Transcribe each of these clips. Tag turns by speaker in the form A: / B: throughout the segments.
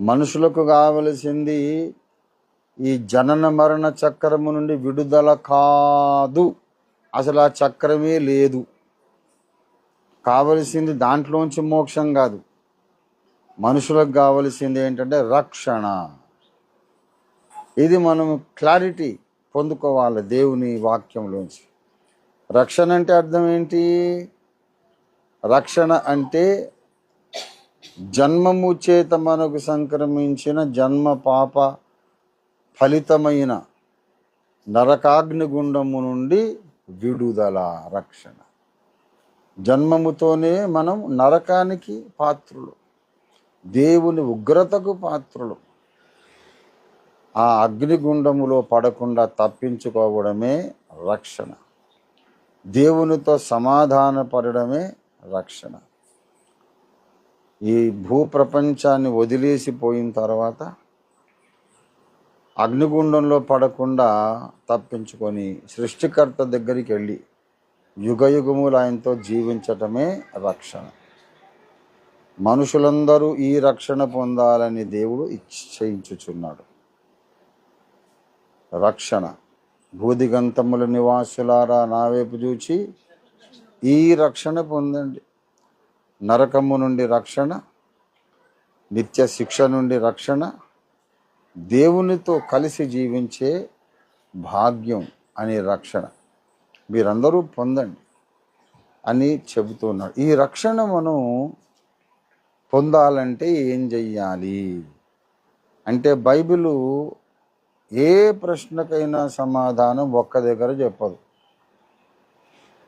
A: మనుషులకు కావలసింది ఈ జనన మరణ చక్రము నుండి విడుదల కాదు. అసలు ఆ చక్రమే లేదు. కావలసింది దాంట్లోంచి మోక్షం కాదు. మనుషులకు కావలసింది ఏంటంటే రక్షణ. ఇది మనం క్లారిటీ పొందుకోవాలి దేవుని వాక్యంలోంచి. రక్షణ అంటే అర్థం ఏంటి? రక్షణ అంటే జన్మము చేత మనకు సంక్రమించిన జన్మ పాప ఫలితమైన నరకాగ్నిగుండము నుండి విడుదల రక్షణ. జన్మముతోనే మనం నరకానికి పాత్రులు. దేవుని ఉగ్రతకు పాత్రులు. ఆ అగ్నిగుండములో పడకుండా తప్పించుకోవడమే రక్షణ. దేవునితో సమాధానపడడమే రక్షణ. ఈ భూప్రపంచాన్ని వదిలేసిపోయిన తర్వాత అగ్నిగుండంలో పడకుండా తప్పించుకొని సృష్టికర్త దగ్గరికి వెళ్ళి యుగయుగములు ఆయనతో జీవించటమే రక్షణ. మనుషులందరూ ఈ రక్షణ పొందాలని దేవుడు ఇచ్చయించుచున్నాడు. రక్షణ. భూదిగంతముల నివాసులారా నా వైపు చూచి ఈ రక్షణ పొందండి. నరకము నుండి రక్షణ నిత్య శిక్ష నుండి రక్షణ దేవునితో కలిసి జీవించే భాగ్యం అనే రక్షణ మీరందరూ పొందండి అని చెబుతున్నాడు ఈ రక్షణ మనం పొందాలంటే ఏం చెయ్యాలి? అంటే బైబిలు ఏ ప్రశ్నకైనా సమాధానం ఒక్క దగ్గర చెప్పదు.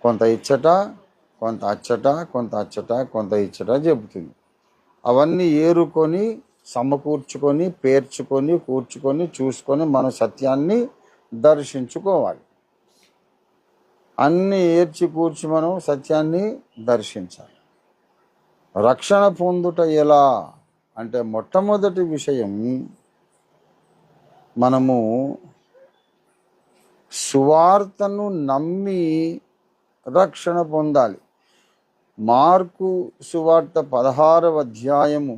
A: కొంత ఇచ్చట కొంత అచ్చట కొంత అచ్చట కొంత ఇచ్చట చెబుతుంది. అవన్నీ ఏరుకొని సమకూర్చుకొని పేర్చుకొని కూర్చుకొని చూసుకొని మన సత్యాన్ని దర్శించుకోవాలి. అన్ని ఏర్చి కూర్చి మనం సత్యాన్ని దర్శించాలి. రక్షణ పొందుట ఎలా అంటే మొట్టమొదటి విషయం మనము సువార్తను నమ్మి రక్షణ పొందాలి. మార్కు సువార్త పదహారవ అధ్యాయము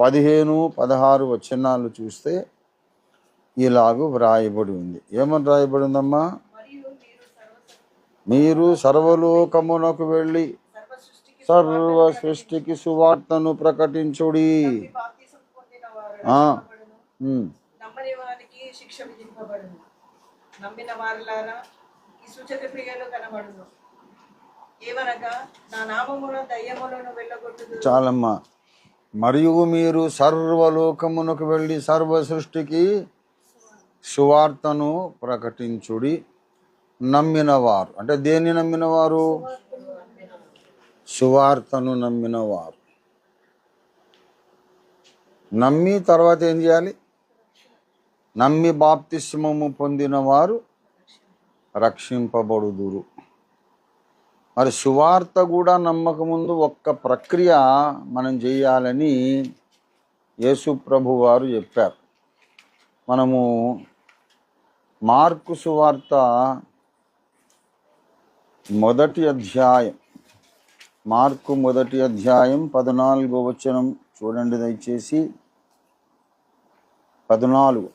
A: పదిహేను పదహారు వచనాలు చూస్తే ఇలాగూ వ్రాయబడి ఉంది. ఏమని వ్రాయబడి ఉందమ్మా? మీరు సర్వలోకమునకు వెళ్ళి
B: సర్వ సృష్టికి
A: సువార్తను ప్రకటించుడి.
B: శిక్ష విధింపబడును. నమ్మిన వారిలారా ఈ సూచక క్రియలు కనబడును ఏమనగా నా నామమున దయ్యములను వెళ్ళగొట్టుదు
A: చాలమ్మా. మరియు మీరు సర్వలోకమునకు వెళ్ళి సర్వ సృష్టికి సువార్తను ప్రకటించుడి నమ్మినవారు. అంటే దేన్ని నమ్మినవారు? సువార్తను నమ్మినవారు. నమ్మి తర్వాత ఏం చేయాలి? నమ్మి బాప్తిస్మము పొందినవారు రక్షింపబడుదురు. మరి సువార్త కూడా నమ్మకముందు ఒక్క ప్రక్రియ మనం చేయాలని యేసు ప్రభు వారు చెప్పారు. మనము మార్కు సువార్త మొదటి అధ్యాయం మార్కు మొదటి అధ్యాయం పద్నాలుగో వచనం చూడండి దయచేసి. పద్నాలుగు.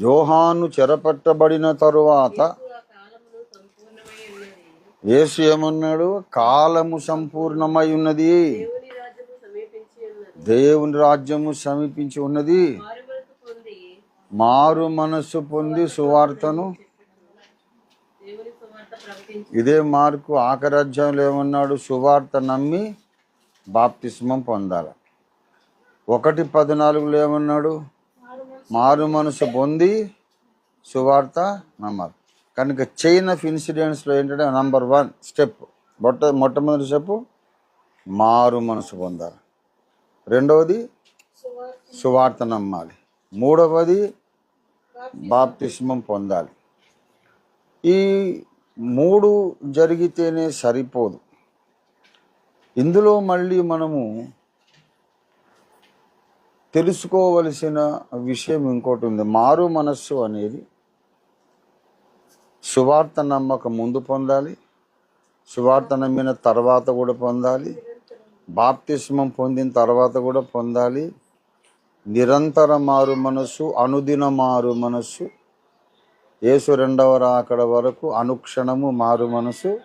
C: యోహాను
A: చెరపట్టబడిన తరువాత
C: ఆ కాలమును సంపూర్ణమై ఉన్నది
A: యేసు ఏమన్నాడు? కాలము సంపూర్ణమై ఉన్నది.
C: దేవుని రాజ్యము సమీపించి ఉన్నది.
A: మారు మనస్సు పొంది సువార్తను. ఇదే మార్కు ఆఖరి అధ్యాయంలో ఏమన్నాడు? సువార్త నమ్మి బాప్తిస్మం పొందాలి. ఒకటి పద్నాలుగులో ఏమన్నాడు? మారు మనసు పొంది సువార్త నమ్మాలి. కనుక చైన్ ఆఫ్ ఇన్సిడెంట్స్లో ఏంటంటే నంబర్ వన్ స్టెప్ మొట్ట మొట్టమొదటి స్టెప్ మారు మనసు పొందాలి. రెండవది సువార్త నమ్మాలి. మూడవది బాప్తిస్మం పొందాలి. ఈ మూడు జరిగితేనే సరిపోదు. ఇందులో మళ్ళీ మనము తెలుసుకోవలసిన విషయం ఇంకోటి ఉంది. మారు మనస్సు అనేది సువార్త నమ్మక ముందు పొందాలి. సువార్త నమ్మిన తర్వాత కూడా పొందాలి. బాప్తిస్మం పొందిన తర్వాత కూడా పొందాలి. నిరంతర మారు మనస్సు అనుదిన మారు మనస్సు. యేసు రెండవ రాకడ వరకు అనుక్షణము మారు మనసు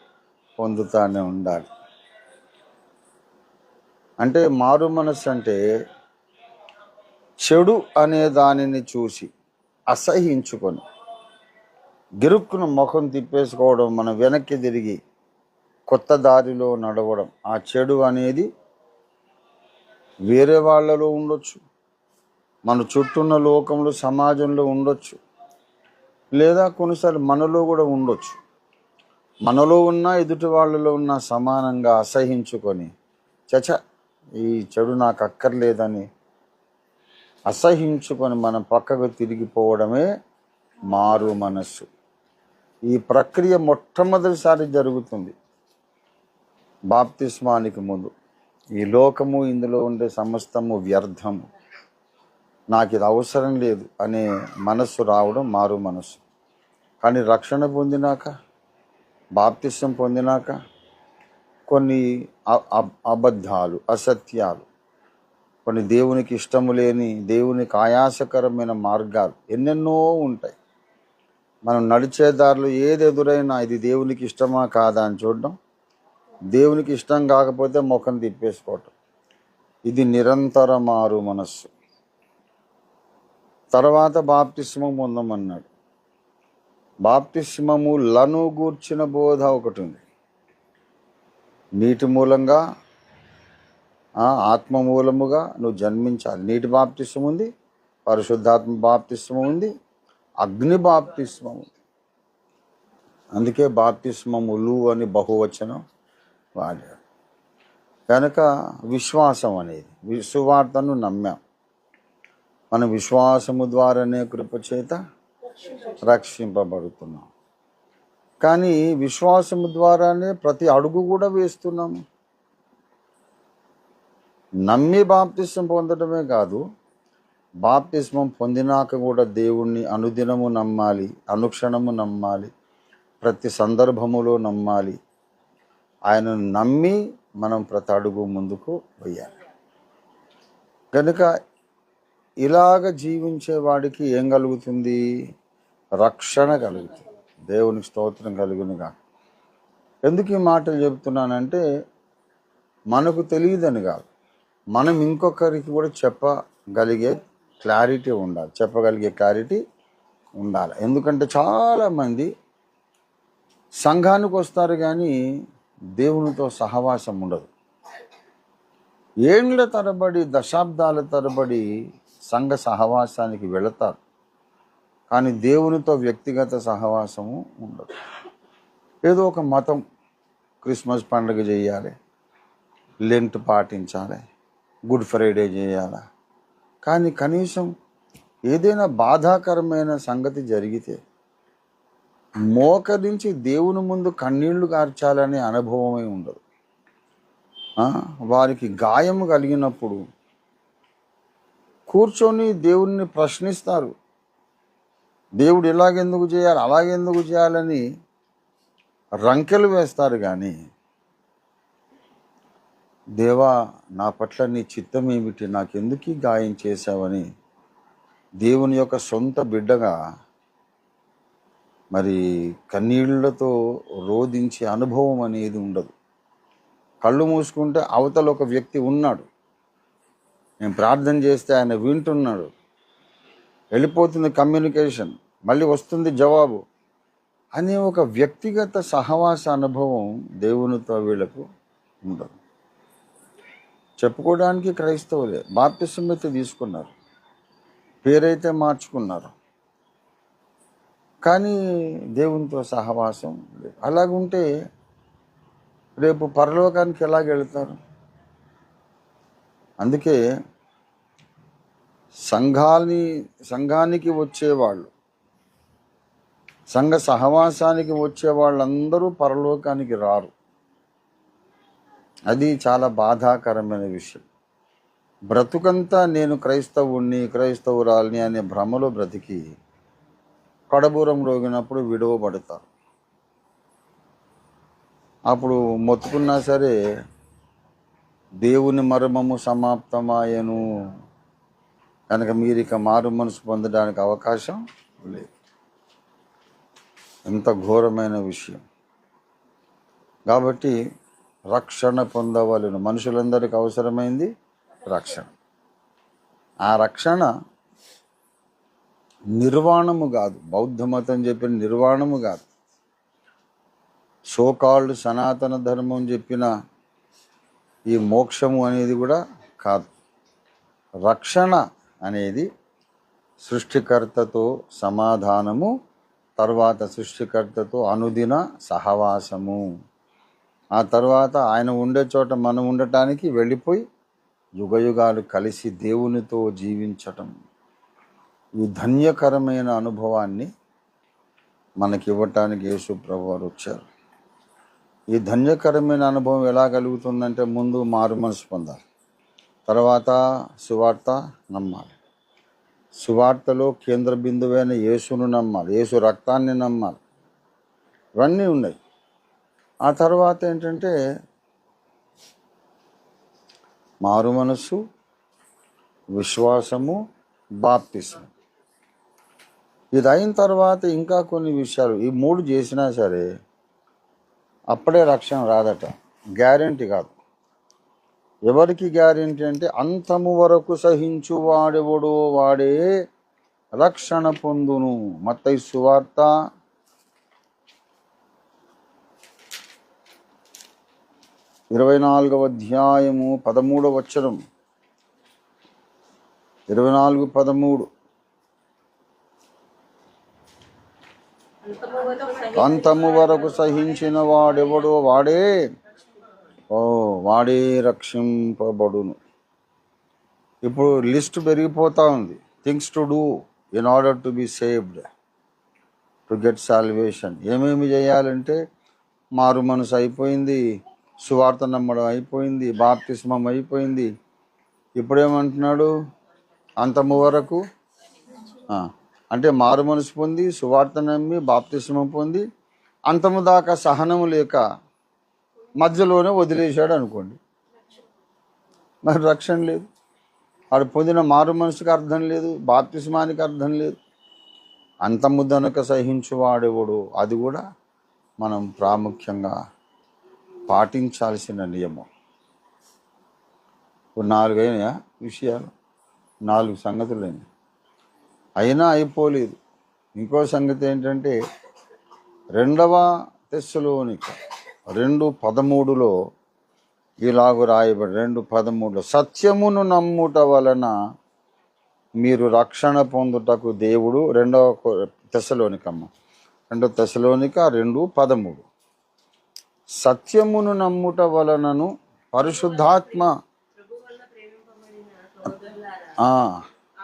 A: పొందుతానే ఉండాలి. అంటే మారు మనస్సు అంటే చెడు అనే దానిని చూసి అసహించుకొని గిరుక్కును ముఖం తిప్పేసుకోవడం మన వెనక్కి తిరిగి కొత్త దారిలో నడవడం ఆ చెడు అనేది వేరే వాళ్ళలో ఉండొచ్చు. మన చుట్టూన్న లోకంలో సమాజంలో ఉండొచ్చు. లేదా కొన్నిసార్లు మనలో కూడా ఉండొచ్చు. మనలో ఉన్న ఎదుటి వాళ్ళలో ఉన్న సమానంగా అసహించుకొని చచ ఈ చెడు నాకు అక్కర్లేదని అసహించుకొని మనం పక్కకు తిరిగిపోవడమే మారు మనస్సు. ఈ ప్రక్రియ మొట్టమొదటిసారి జరుగుతుంది. బాప్తిస్మానికి ముందు. ఈ లోకము ఇందులో ఉండే సమస్తము వ్యర్థము. నాకు ఇది అవసరం లేదు అనే మనస్సు రావడం మారు మనస్సు. కానీ రక్షణ పొందినాక బాప్తిసం పొందినాక కొన్ని అ- అబ్- అబద్ధాలు అసత్యాలు కొన్ని దేవునికి ఇష్టము లేని దేవునికి ఆయాసకరమైన మార్గాలు ఎన్నెన్నో ఉంటాయి. మనం నడిచే దారిలో ఏది ఎదురైనా ఇది దేవునికి ఇష్టమా కాదా అని చూడడం దేవునికి ఇష్టం కాకపోతే ముఖం తిప్పేసుకోవటం. ఇది నిరంతర మారు మనస్సు. తర్వాత బాప్తిస్మం పొందమన్నాడు. బాప్తిస్మము లను గూర్చిన బోధ ఒకటి ఉంది. నీటి మూలంగా ఆత్మ మూలముగా నువ్వు జన్మించాలి. నీటి బాప్తిస్మం ఉంది పరిశుద్ధాత్మ బాప్తిస్మం ఉంది అగ్ని బాప్తిస్మం అందుకే బాప్తిస్మములు అని బహువచనం వాడారు. కనుక విశ్వాసం అనేది విశ్వార్తను నమ్మాం. మన విశ్వాసము ద్వారానే కృప చేత రక్షింపబడుతున్నాం. కానీ విశ్వాసము ద్వారానే ప్రతి అడుగు కూడా వేస్తున్నాము. నమ్మి బాప్తిసం పొందడమే కాదు బాప్తిస్మం పొందినాక కూడా దేవుణ్ణి అనుదినము నమ్మాలి అనుక్షణము నమ్మాలి ప్రతి సందర్భములో నమ్మాలి. ఆయనను నమ్మి మనం ప్రతి అడుగు ముందుకు వెయ్యాలి కనుక ఇలాగ జీవించే వాడికి ఏం కలుగుతుంది? రక్షణ కలుగుతుంది. దేవునికి స్తోత్రం కలుగునుగా. ఎందుకు ఈ మాటలు చెబుతున్నానంటే మనకు తెలియదని కాదు. మనం ఇంకొకరికి కూడా చెప్పగలిగే క్లారిటీ ఉండాలి చెప్పగలిగే క్లారిటీ ఉండాలి. ఎందుకంటే చాలామంది సంఘానికి వస్తారు కానీ దేవునితో సహవాసం ఉండదు. ఏండ్ల తరబడి దశాబ్దాల తరబడి సంఘ సహవాసానికి వెళతారు. కానీ దేవునితో వ్యక్తిగత సహవాసము ఉండదు. ఏదో ఒక మతం క్రిస్మస్ పండుగ చేయాలి లెంట్ పాటించాలి గుడ్ ఫ్రైడే చేయాలి కానీ కనీసం ఏదైనా బాధాకరమైన సంగతి జరిగితే మోకరించి దేవుని ముందు కన్నీళ్ళు కార్చాలనే అనుభవమే ఉండదు. వారికి గాయం కలిగినప్పుడు కూర్చొని దేవుణ్ణి ప్రశ్నిస్తారు. దేవుడు ఇలాగెందుకు చేయాలి అలాగెందుకు చేయాలని రంకెలు వేస్తారు కానీ దేవా నా పట్ల నీ చిత్తం ఏమిటి నాకెందుకు గాయం చేశావని. దేవుని యొక్క సొంత బిడ్డగా మరి కన్నీళ్ళతో రోధించే అనుభవం అనేది ఉండదు. కళ్ళు మూసుకుంటే అవతల ఒక వ్యక్తి ఉన్నాడు. నేను ప్రార్థన చేస్తే ఆయన వింటున్నాడు. వెళ్ళిపోతుంది కమ్యూనికేషన్ మళ్ళీ వస్తుంది జవాబు అనే ఒక వ్యక్తిగత సహవాస అనుభవం దేవునితో వీళ్ళకు ఉండదు. చెప్పుకోవడానికి క్రైస్తవులే. బాప్తిసం అయితే తీసుకున్నారు. పేరైతే మార్చుకున్నారు. కానీ దేవునితో సహవాసం లేదు. అలాగుంటే రేపు పరలోకానికి ఎలాగ వెళ్తారు? అందుకే సంఘాన్ని సంఘానికి వచ్చేవాళ్ళు సంఘ సహవాసానికి వచ్చే వాళ్ళందరూ పరలోకానికి రారు. అది చాలా బాధాకరమైన విషయం. బ్రతుకంతా నేను క్రైస్తవుణ్ణి క్రైస్తవురాల్ని అనే భ్రమలో బ్రతికి కడబూరం రోగినప్పుడు విడవబడతారు అప్పుడు మొత్తుకున్నా సరే దేవుని మర్మము సమాప్తమాయను. కనుక మీరు ఇక మారు మనసు పొందడానికి అవకాశం లేదు. ఎంత ఘోరమైన విషయం. కాబట్టి రక్షణ పొందవలను. మనుషులందరికీ అవసరమైంది రక్షణ. ఆ రక్షణ నిర్వాణము కాదు. బౌద్ధ మతం చెప్పిన నిర్వాణము కాదు. సోకాళ్ళు సనాతన ధర్మం చెప్పిన ఈ మోక్షము అనేది కూడా కాదు. రక్షణ అనేది సృష్టికర్తతో సమాధానము తర్వాత సృష్టికర్తతో అనుదిన సహవాసము. ఆ తర్వాత ఆయన ఉండే చోట మనం ఉండటానికి వెళ్ళిపోయి యుగయుగాలు కలిసి దేవునితో జీవించటం. ఈ ధన్యకరమైన అనుభవాన్ని మనకి ఇవ్వటానికి యేసు ప్రభు వారు వచ్చారు. ఈ ధన్యకరమైన అనుభవం ఎలా కలుగుతుందంటే ముందు మారు మనసు పొందాలి. తర్వాత సువార్త నమ్మాలి. సువార్తలో కేంద్ర బిందువైన యేసును నమ్మాలి. యేసు రక్తాన్ని నమ్మాలి. ఇవన్నీ ఉన్నాయి. ఆ తర్వాత ఏంటంటే మారు మనస్సు విశ్వాసము బాప్తిసం ఇది అయిన తర్వాత ఇంకా కొన్ని విషయాలు ఈ మూడు చేసినా సరే అప్పుడే రక్షణ రాదట. గ్యారెంటీ కాదు. ఎవరికి గ్యారెంటీ అంటే అంతము వరకు సహించు వాడెవడో వాడే రక్షణ పొందును. మత్తయి సువార్త ఇరవై నాలుగవ అధ్యాయము పదమూడవ వచ్చరం ఇరవై నాలుగు పదమూడు.
C: అంతము వరకు
A: వరకు సహించిన వాడెవడో వాడే ఓ వాడే రక్షింపబడును. ఇప్పుడు లిస్ట్ పెరిగిపోతూ ఉంది. Things to do in order to be saved to get salvation. ఏమేమి చేయాలంటే మారు మనసు అయిపోయింది. సువార్త నమ్మడం అయిపోయింది బాప్తిస్మం అయిపోయింది. ఇప్పుడేమంటున్నాడు? అంతము వరకు? అంటే మారు మనసు పొంది సువార్త నమ్మి బాప్తిస్మం పొంది అంతము దాకా సహనము లేక మధ్యలోనే వదిలేశాడు అనుకోండి. మరి రక్షణ లేదు. వాడు పొందిన మారు మనసుకు అర్థం లేదు బాప్తిస్మానికి అర్థం లేదు. అంతము దనక సహించువాడెవడు అది కూడా మనం ప్రాముఖ్యంగా పాటించాల్సిన నియమం. నాలుగైన విషయాలు? నాలుగు సంగతులైనవి అయినా అయిపోలేదు. ఇంకో సంగతి ఏంటంటే రెండవ తెస్సులోనిక రెండు పదమూడులో ఇలాగు రాయబడి రెండు పదమూడులో సత్యమును నమ్ముట వలన మీరు రక్షణ పొందుటకు దేవుడు రెండవ తెశలోనికమ్మ రెండవ తెస్సలోనిక రెండు పదమూడు. సత్యమును నమ్ముట వలనను పరిశుద్ధాత్మ
C: ప్రభు వల్ల ప్రేమింపబడిన సోదరులారా
A: ఆ,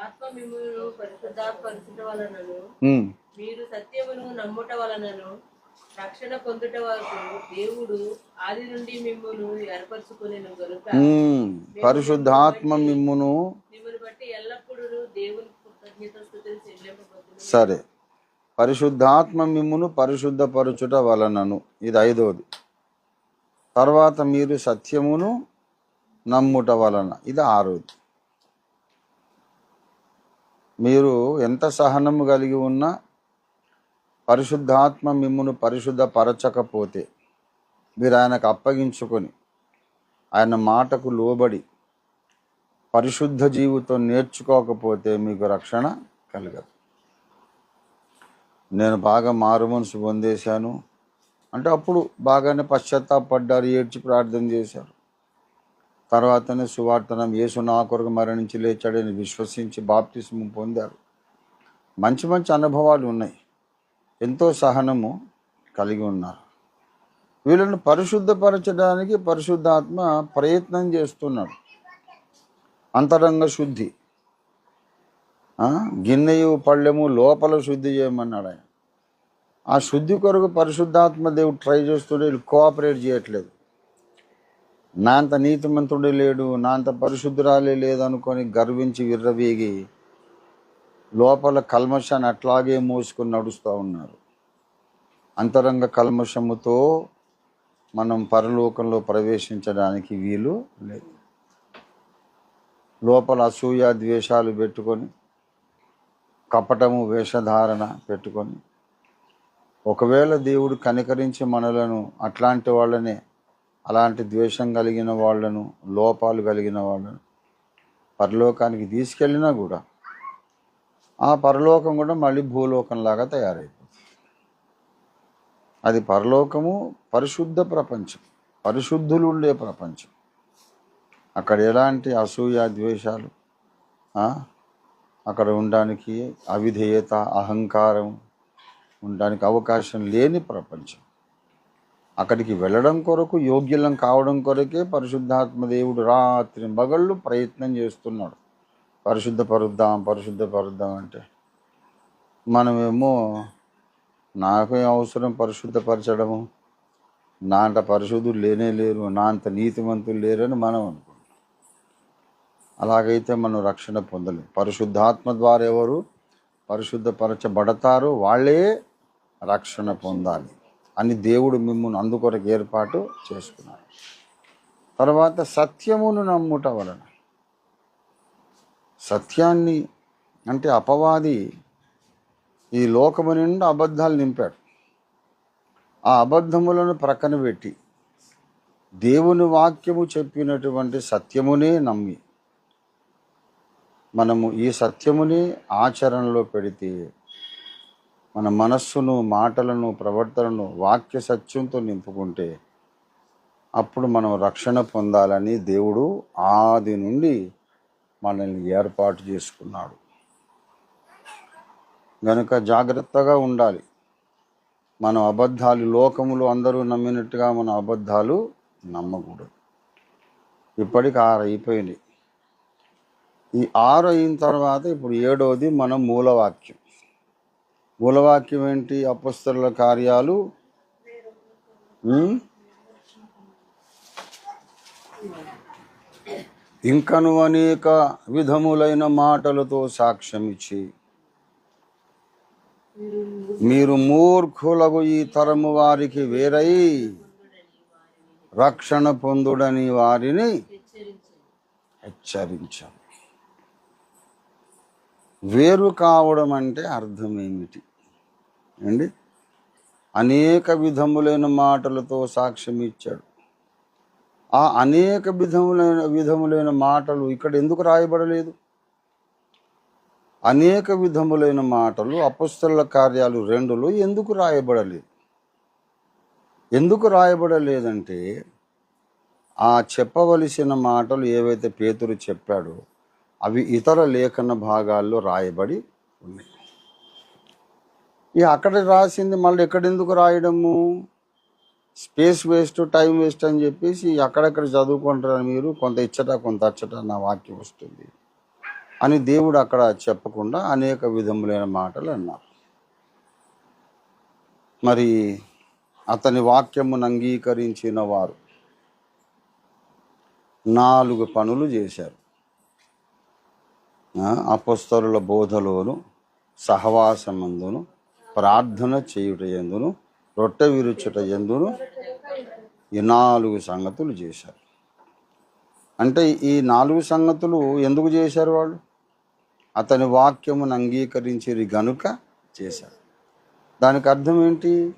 C: ఆత్మ మిమ్ములను పరిశుద్ధాత్మరచుట వలనను
A: ఉమ్,
C: మీరు సత్యమును నమ్ముట వలనను రక్షణ పొందుట వరకు దేవుడు ఆది నుండి మిమ్మును ఏర్పరచుకునేను గనుక
A: ఉమ్, పరిశుద్ధాత్మ మిమ్మును
C: మిమ్మల్ని బట్టి ఎల్లప్పుడూ దేవుని కృతజ్ఞత స్థుతులు చెల్లింపబడుతుంది.
A: సరే. పరిశుద్ధాత్మ మిమ్మును పరిశుద్ధపరచుట వలనను. ఇది ఐదవది. తర్వాత మీరు సత్యమును నమ్ముట వలన. ఇది ఆరోగ్యం. మీరు ఎంత సహనము కలిగి ఉన్నా పరిశుద్ధాత్మ మిమ్మును పరిశుద్ధపరచకపోతే మీరు ఆయనకు అప్పగించుకొని ఆయన మాటకు లోబడి పరిశుద్ధ జీవితం నేర్చుకోకపోతే మీకు రక్షణ కలగదు. నేను బాగా మారు మనసు పొందేశాను. అంటే అప్పుడు బాగానే పశ్చాత్తాపడ్డారు ఏడ్చి ప్రార్థన చేశారు. తర్వాతనే సువార్తనం యేసు నా కొరకు మరణించి లేచాడని విశ్వసించి బాప్తిస్మం పొందారు. మంచి మంచి అనుభవాలు ఉన్నాయి. ఎంతో సహనము కలిగి ఉన్నారు. వీళ్ళను పరిశుద్ధపరచడానికి పరిశుద్ధాత్మ ప్రయత్నం చేస్తున్నాడు. అంతరంగ శుద్ధి. గిన్నెయు పళ్ళెము లోపల శుద్ధి చేయమన్నాడు ఆయన ఆ శుద్ధి కొరకు పరిశుద్ధాత్మ దేవుడు ట్రై చేస్తుండే వీళ్ళు కోఆపరేట్ చేయట్లేదు. నా అంత నీతిమంతుడే లేడు నా అంత పరిశుద్ధురాలే లేదనుకొని గర్వించి విర్రవీగి లోపల కల్మషాన్ని అట్లాగే మోసుకొని నడుస్తూ ఉన్నారు. అంతరంగ కల్మషముతో మనం పరలోకంలో ప్రవేశించడానికి వీలు లేదు. లోపల అసూయ ద్వేషాలు పెట్టుకొని కపటము వేషధారణ పెట్టుకొని ఒకవేళ దేవుడు కనికరించి మనలను అట్లాంటి వాళ్ళనే అలాంటి ద్వేషం కలిగిన వాళ్ళను లోపాలు కలిగిన వాళ్ళను పరలోకానికి తీసుకెళ్ళినా కూడా ఆ పరలోకం కూడా మళ్ళీ భూలోకంలాగా తయారైపోతుంది. అది పరలోకము పరిశుద్ధ ప్రపంచం పరిశుద్ధులు ఉండే ప్రపంచం. అక్కడ ఎలాంటి అసూయ ద్వేషాలు అక్కడ ఉండడానికి అవిధేయత అహంకారం ఉండడానికి అవకాశం లేని ప్రపంచం. అక్కడికి వెళ్ళడం కొరకు యోగ్యులం కావడం కొరకే పరిశుద్ధాత్మ దేవుడు రాత్రి మగళ్ళు ప్రయత్నం చేస్తున్నాడు. పరిశుద్ధపరుద్దాం పరిశుద్ధపరుద్దాం అంటే మనమేమో నాకే అవసరం పరిశుద్ధపరచడము? నా అంత పరిశుద్ధులు లేనే లేరు నా అంత నీతిమంతులు లేరని మనం అనుకుంటాం. అలాగైతే మనం రక్షణ పొందలేము పరిశుద్ధాత్మ ద్వారా ఎవరు పరిశుద్ధపరచబడతారో వాళ్ళే రక్షణ పొందాలి అని దేవుడు మిమ్మల్ని అందుకొరకు ఏర్పాటు చేసుకున్నాడు తర్వాత సత్యమును నమ్ముట వలన. సత్యాన్ని అంటే అపవాది ఈ లోకము నిండా అబద్ధాలు నింపాడు. ఆ అబద్ధములను ప్రక్కన పెట్టి దేవుని వాక్యము చెప్పినటువంటి సత్యమునే నమ్మి మనము ఈ సత్యముని ఆచరణలో పెడితే మన మనస్సును మాటలను ప్రవర్తనను వాక్య సత్యంతో నింపుకుంటే అప్పుడు మనం రక్షణ పొందాలని దేవుడు ఆది నుండి మనల్ని ఏర్పాటు చేసుకున్నాడు. గనుక జాగ్రత్తగా ఉండాలి. మన అబద్ధాలు లోకములు అందరూ నమ్మినట్టుగా మన అబద్ధాలు నమ్మకూడదు. ఇప్పటికి ఆరు అయిపోయింది ఈ ఆరు అయిన తర్వాత ఇప్పుడు ఏడవది మన మూలవాక్యం. మూలవాక్యం ఏంటి? అపస్తుల కార్యాలు? ఇంకను అనేక విధములైన మాటలతో సాక్ష్యం ఇచ్చి మీరు మూర్ఖులకు ఈ తరము వారికి వేరై రక్షణ పొందుడని వారిని హెచ్చరించాం వేరు కావడం అంటే అర్థం ఏమిటి? అండి అనేక విధములైన మాటలతో సాక్ష్యం ఇచ్చాడు ఆ అనేక విధములైన విధములైన మాటలు ఇక్కడ ఎందుకు రాయబడలేదు? అనేక విధములైన మాటలు అపస్తుల కార్యాలు రెండులో ఎందుకు రాయబడలేదు? ఎందుకు రాయబడలేదంటే ఆ చెప్పవలసిన మాటలు ఏవైతే పేతురు చెప్పాడో అవి ఇతర లేఖన భాగాల్లో రాయబడి ఉన్నాయి. ఇక అక్కడ రాసింది మళ్ళీ ఎక్కడెందుకు రాయడము? స్పేస్ వేస్ట్ టైం వేస్ట్ అని చెప్పేసి అక్కడక్కడ చదువుకుంటారు మీరు కొంత ఇచ్చట కొంత అచ్చట నా వాక్యం వస్తుంది. అని దేవుడు అక్కడ చెప్పకుండా అనేక విధములైన మాటలు అన్నారు. మరి అతని వాక్యమును అంగీకరించిన వారు నాలుగు పనులు చేశారు. ఆ, అపస్తరుల బోధలోను సహవాసమందును ప్రార్థన చేయుట ఎందును రొట్టె విరుచుట ఎందును ఈ నాలుగు సంగతులు చేశారు. అంటే ఈ నాలుగు సంగతులు ఎందుకు చేశారు వాళ్ళు? అతని వాక్యమును అంగీకరించేది గనుక చేశారు. దానికి అర్థం ఏంటి?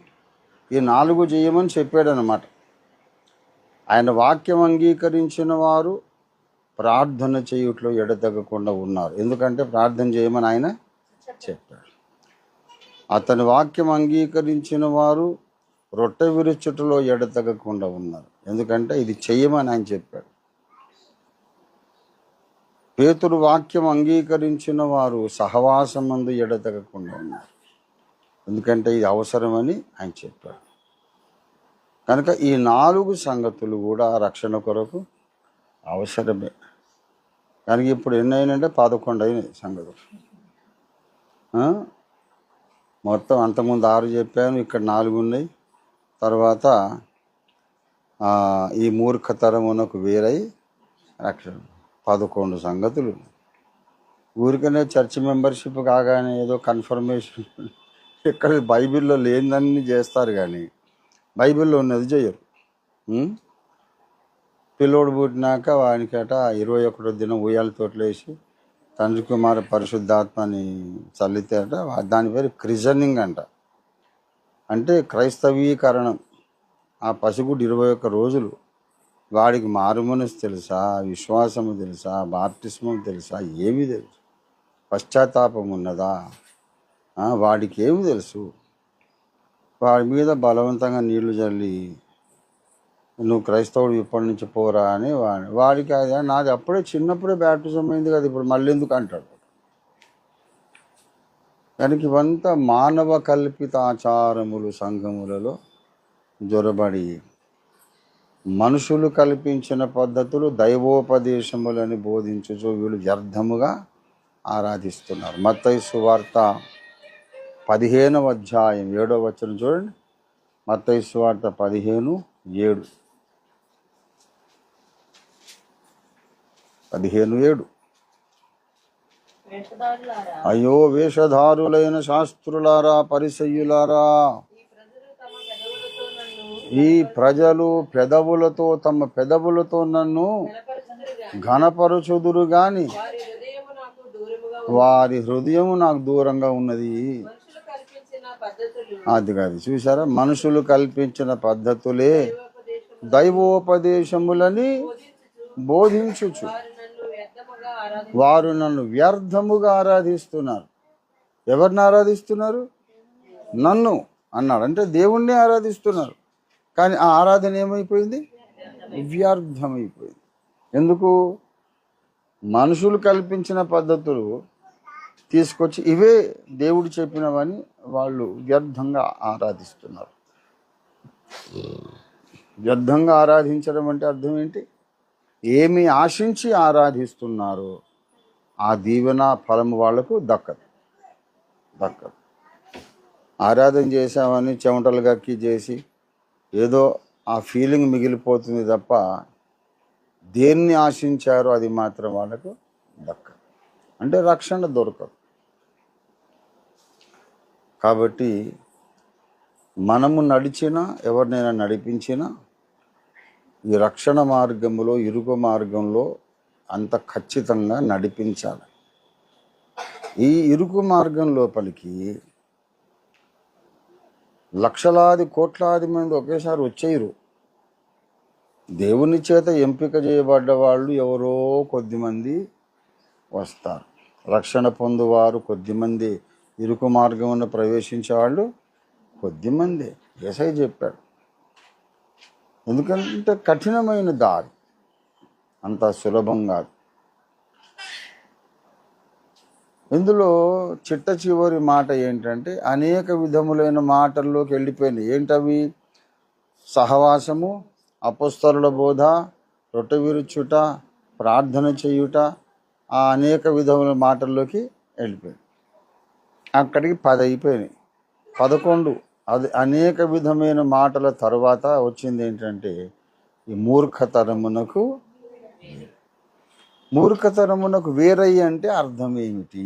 A: ఈ నాలుగు చేయమని చెప్పాడనమాట ఆయన వాక్యం అంగీకరించిన వారు ప్రార్థన చేయుట్లో ఎడతెగకుండా ఉన్నారు. ఎందుకంటే ప్రార్థన చేయమని ఆయన చెప్పాడు. అతని వాక్యం అంగీకరించిన వారు రొట్టె విరుచుటలో ఎడతగకుండా ఉన్నారు. ఎందుకంటే ఇది చెయ్యమని ఆయన చెప్పాడు. పేతుడు వాక్యం అంగీకరించిన వారు సహవాసమందు ఎడతగకుండా ఉన్నారు. ఎందుకంటే ఇది అవసరమని ఆయన చెప్పాడు. కనుక ఈ నాలుగు సంగతులు కూడా రక్షణ కొరకు అవసరమే. కనుక ఇప్పుడు ఎన్ని అయినంటే పదకొండు అయినాయి సంగతులు మొత్తం అంతకుముందు ఆరు చెప్పాను ఇక్కడ నాలుగు ఉన్నాయి. తర్వాత ఈ మూర్ఖతరమునకు వేరై రక్షణ పదకొండు సంగతులు. ఊరికనే చర్చ్ మెంబర్షిప్ కాగానే ఏదో కన్ఫర్మేషన్ ఇక్కడ బైబిల్లో లేనిదన్నీ చేస్తారు కానీ బైబిల్లో ఉన్నది చేయరు. పిల్లోడు పుట్టినాక వానికట ఇరవై ఒకటో దినం ఉయ్యాల తోటలేసి తండ్రి కుమార పరిశుద్ధాత్మని చల్లితేట దాని పేరు క్రిజనింగ్ అంట. అంటే క్రైస్తవీకరణం. ఆ పసిగుడ్డు ఇరవై ఒక్క రోజులు వాడికి మారుమనసు తెలుసా విశ్వాసము తెలుసా బాప్టిస్మం తెలుసా ఏమి తెలుసు. పశ్చాత్తాపం ఉన్నదా? వాడికి ఏమి తెలుసు? వాడి మీద బలవంతంగా నీళ్ళు చల్లి నువ్వు క్రైస్తవుడు ఇప్పటి నుంచి పోరా అని వాడి వాడికి అది నాది అప్పుడే చిన్నప్పుడే బ్యాప్టిజం అయింది కదా ఇప్పుడు మళ్ళీ ఎందుకు అంటాడు? కనుక ఇవంతా మానవ కల్పిత ఆచారములు సంఘములలో జొరబడి మనుషులు కల్పించిన పద్ధతులు దైవోపదేశములని బోధించుచు వీళ్ళు వ్యర్థముగా ఆరాధిస్తున్నారు. మత్తయి సువార్త పదిహేనవ అధ్యాయం ఏడవ వచ్చిన చూడండి. మత్తయి సువార్త పదిహేను ఏడు. పదిహేను ఏడు. అయ్యో వేషధారులైన శాస్త్రులారా పరిసయ్యులారా
C: ఈ ప్రజలు పెదవులతో
A: తమ పెదవులతో నన్ను ఘనపరచుదురు గాని
C: వారి హృదయము నాకు
A: హృదయం నాకు దూరంగా ఉన్నది. అది కాదు చూసారా మనుషులు కల్పించిన పద్ధతులే దైవోపదేశములని
C: బోధించుచు. వారు నన్ను వ్యర్థముగా
A: ఆరాధిస్తున్నారు. ఎవరిని ఆరాధిస్తున్నారు? నన్ను అన్నాడు. అంటే దేవుణ్ణి ఆరాధిస్తున్నారు. కానీ ఆ ఆరాధన ఏమైపోయింది? వ్యర్థమైపోయింది. ఎందుకు? మనుషులు కల్పించిన పద్ధతులు తీసుకొచ్చి ఇవే దేవుడు చెప్పినవని వాళ్ళు వ్యర్థంగా ఆరాధిస్తున్నారు. వ్యర్థంగా ఆరాధించడం అంటే అర్థం ఏంటి? ఏమి ఆశించి ఆరాధిస్తున్నారో. ఆ దీవెన ఫలము వాళ్ళకు దక్కదు. దక్కదు. ఆరాధన చేసామని చెమటలు గక్కి చేసి ఏదో ఆ ఫీలింగ్ మిగిలిపోతుంది తప్ప దేన్ని ఆశించారో అది మాత్రం వాళ్ళకు దక్కదు. అంటే రక్షణ దొరకదు. కాబట్టి మనము నడిచినా ఎవరినైనా నడిపించినా ఈ రక్షణ మార్గంలో ఇరుకు మార్గంలో అంత ఖచ్చితంగా నడిపించాలి. ఈ ఇరుకు మార్గం లోపలికి లక్షలాది కోట్లాది మంది ఒకేసారి వచ్చేయరు. దేవుని చేత ఎంపిక చేయబడ్డ వాళ్ళు ఎవరో కొద్దిమంది వస్తారు. రక్షణ పొందువారు కొద్దిమంది ఇరుకు మార్గంలో ప్రవేశించే వాళ్ళు కొద్దిమంది ఎసై చెప్పాడు. ఎందుకంటే కఠినమైన దారి. అంత సులభం కాదు. ఇందులో చిట్ట చివరి మాట ఏంటంటే అనేక విధములైన మాటల్లోకి వెళ్ళిపోయినాయి ఏంటవి? సహవాసము అపస్తరుల బోధ రొట్టె విరుచుట ప్రార్థన చేయుట ఆ అనేక విధముల మాటల్లోకి వెళ్ళిపోయింది. అక్కడికి పది అయిపోయినాయి. పదకొండు. అది అనేక విధమైన మాటల తర్వాత వచ్చింది ఏంటంటే ఈ మూర్ఖతరమునకు మూర్ఖతనమునకు వేరయ్యి అంటే అర్థం ఏమిటి?